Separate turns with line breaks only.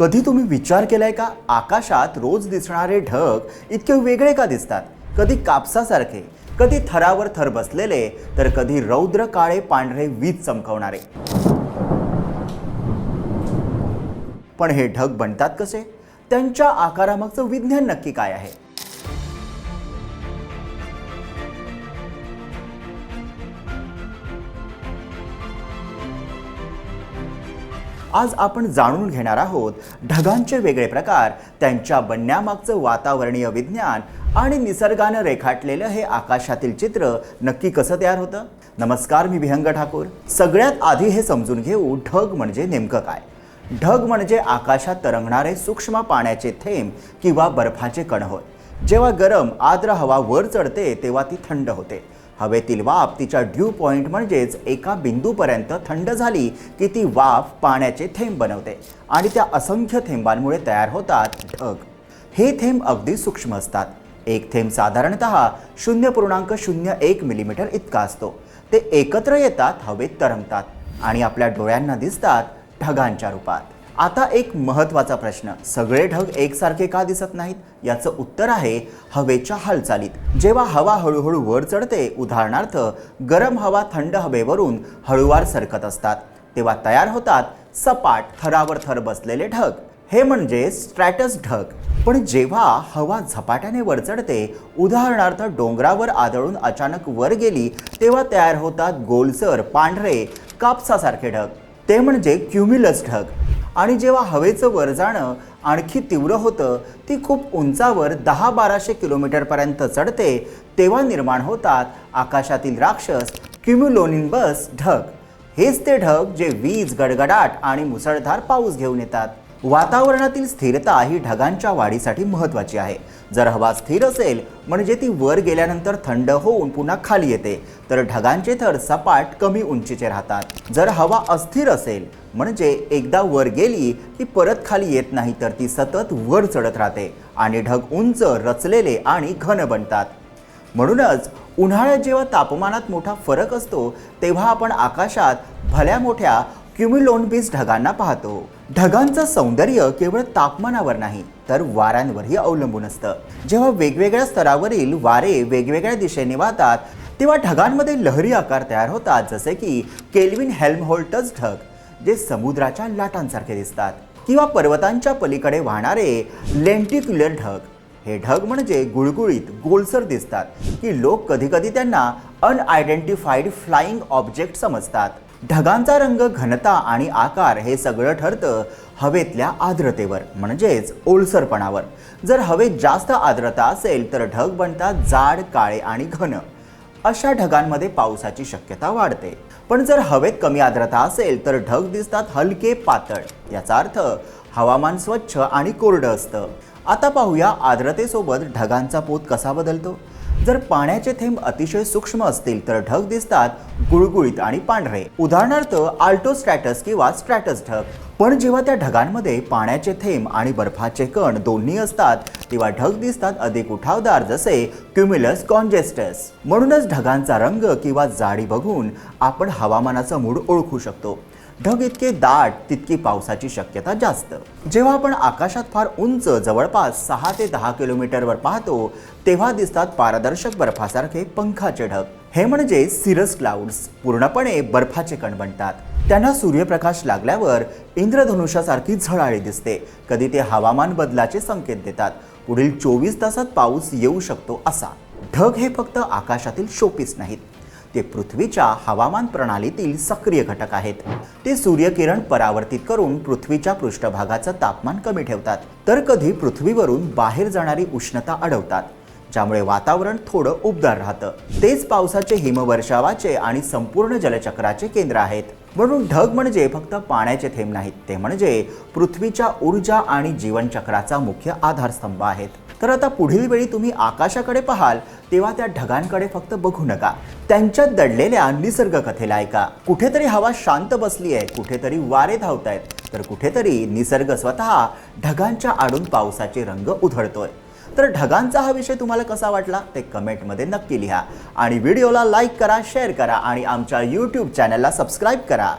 कधी तुम्ही विचार केलाय का? आकाशात रोज दिसणारे ढग इतके वेगळे का दिसतात? कधी कापसासारखे कधी थरावर थर बसलेले तर कधी रौद्र काळे पांढरे वीज चमकवणारे. पण हे ढग बनतात कसे? त्यांच्या आकारामागचं विज्ञान नक्की काय आहे? आज आपण जाणून घेणार आहोत ढगांचे वेगळे प्रकार त्यांच्या बनण्यामागचं वातावरणीय विज्ञान आणि निसर्गानं रेखाटलेलं हे आकाशातील चित्र नक्की कसं तयार होतं? नमस्कार मी विहंग ठाकूर. सगळ्यात आधी हे समजून घेऊ ढग म्हणजे नेमकं काय? ढग म्हणजे आकाशात तरंगणारे सूक्ष्म पाण्याचे थेंब किंवा बर्फाचे कण होय जेव्हा गरम आर्द्र हवा वर चढते तेव्हा ती थंड होते. हवेतील वाफ तिच्या ड्यू पॉइंट म्हणजेच एका बिंदूपर्यंत थंड झाली की ती वाफ पाण्याचे थेंब बनवते आणि त्या असंख्य थेंबांमुळे तयार होतात ढग. हे थेंब अगदी सूक्ष्म असतात. एक थेंब साधारणत शून्य पूर्णांक शून्य एक मिलीमीटर इतका असतो. ते एकत्र येतात हवेत तरंगतात आणि आपल्या डोळ्यांना दिसतात ढगांच्या रूपात. आता एक महत्त्वाचा प्रश्न. सगळे ढग एकसारखे का दिसत नाहीत? याचं उत्तर आहे हवेच्या हालचालीत. जेव्हा हवा हळूहळू वर चढते उदाहरणार्थ गरम हवा थंड हवेवरून हळूवार सरकत असतात. तेव्हा तयार होतात सपाट थरावर थर बसलेले ढग. हे म्हणजे स्ट्रॅटस ढग. पण जेव्हा हवा झपाट्याने वर चढते उदाहरणार्थ डोंगरावर आदळून अचानक वर गेली तेव्हा तयार होतात गोलसर पांढरे कापसासारखे ढग. ते म्हणजे क्युम्युलस ढग. आणि जेव्हा हवेचं वर जाणं आणखी तीव्र होतं ती खूप उंचावर दहा बाराशे किलोमीटरपर्यंत चढते तेव्हा निर्माण होतात आकाशातील राक्षस क्युम्युलोनिंबस ढग. हेच ते ढग जे वीज गडगडाट आणि मुसळधार पाऊस घेऊन येतात. वातावरणातील स्थिरता ही ढगांच्या वाढीसाठी महत्त्वाची आहे. जर हवा स्थिर असेल म्हणजे ती वर गेल्यानंतर थंड होऊन पुन्हा खाली येते. तर ढगांचे थर सपाट कमी उंचीचे राहतात. जर हवा अस्थिर असेल म्हणजे एकदा वर गेली ती परत खाली येत नाही तर ती सतत वर चढत राहते आणि ढग उंच रचलेले आणि घन बनतात. म्हणूनच उन्हाळ्यात जेव्हा तापमानात मोठा फरक असतो तेव्हा आपण आकाशात भल्या मोठ्या क्युम्युलोनबीस ढगांना पाहतो. ढगांचं सौंदर्य केवळ तापमानावर नाही तर वाऱ्यांवरही अवलंबून असतं. जेव्हा वेगवेगळ्या स्तरावरील वारे वेगवेगळ्या दिशेने वाहतात तेव्हा ढगांमध्ये लहरी आकार तयार होतात जसे की केल्विन हेल्महोल्टस ढग जे समुद्राच्या लाटांसारखे दिसतात किंवा पर्वतांच्या पलीकडे वाहणारे लेंटिक्युलर ढग. हे ढग म्हणजे गुळगुळीत गोलसर दिसतात की लोक कधीकधी त्यांना अनआयडेंटिफाईड फ्लाईंग ऑब्जेक्ट समजतात. ढगांचा रंग घनता आणि आकार हे सगळं ठरतं हवेतल्या आर्द्रतेवर म्हणजेच ओलसरपणावर. जर हवेत जास्त आर्द्रता असेल तर ढग बनतात जाड काळे आणि घन. अशा ढगांमध्ये पावसाची शक्यता वाढते. पण जर हवेत कमी आर्द्रता असेल तर ढग दिसतात हलके पातळ. याचा अर्थ हवामान स्वच्छ आणि कोरडं असतं. आता पाहूया आर्द्रतेसोबत ढगांचा पोत कसा बदलतो. जर पाण्याचे थेंब अतिशय सूक्ष्म असतील तर ढग दिसतात गुळगुळीत आणि पांढरे. उदाहरणार्थ आल्टो स्ट्रॅटस किंवा स्ट्रॅटस ढग. पण जेव्हा त्या ढगांमध्ये पाण्याचे थेंब आणि बर्फाचे कण दोन्ही असतात तेव्हा ढग दिसतात अधिक उठावदार जसे क्युम्युलस कॉन्जेस्टस म्हणूनच ढगांचा रंग किंवा जाडी बघून आपण हवामानाचा मूड ओळखू शकतो. ढग इतके दाट तितकी पावसाची शक्यता जास्त. जेव्हा आपण आकाशात फार उंच जवळपास सहा ते दहा किलोमीटरवर पाहतो तेव्हा दिसतात पारदर्शक बर्फासारखे पंखाचे ढग. हे म्हणजे सिरस क्लाउड्स पूर्णपणे बर्फाचे कण बनतात. त्यांना सूर्यप्रकाश लागल्यावर इंद्रधनुष्यासारखी झळाळी दिसते. कधी ते हवामान बदलाचे संकेत देतात. पुढील चोवीस तासात पाऊस येऊ शकतो असा. ढग हे फक्त आकाशातील शोपीस नाहीत. ते पृथ्वीच्या हवामान प्रणालीतील सक्रिय घटक आहेत. ते सूर्यकिरण परावर्तित करून पृथ्वीच्या पृष्ठभागाचं तापमान कमी ठेवतात. तर कधी पृथ्वीवरून बाहेर जाणारी उष्णता अडवतात ज्यामुळे वातावरण थोडं उबदार राहतं. तेच पावसाचे हिमवर्षावाचे आणि संपूर्ण जलचक्राचे केंद्र आहेत. म्हणून ढग म्हणजे फक्त पाण्याचे थेंब नाहीत ते म्हणजे पृथ्वीच्या ऊर्जा आणि जीवनचक्राचा मुख्य आधारस्तंभ आहेत. तर आता पुढील वेळी तुम्ही आकाशाकडे पाहाल तेव्हा त्या ढगांकडे फक्त बघू नका. त्यांच्यात दडलेल्या निसर्ग कथेला ऐका. कुठेतरी हवा शांत बसली आहे कुठेतरी वारे धावत आहेत तर कुठेतरी निसर्ग स्वतः ढगांच्या आडून पावसाचे रंग उधळतोय. तर ढगांचा हा विषय तुम्हाला कसा वाटला ते कमेंटमध्ये नक्की लिहा. आणि व्हिडिओला लाईक करा शेअर करा आणि आमच्या यूट्यूब चॅनलला सबस्क्राईब करा.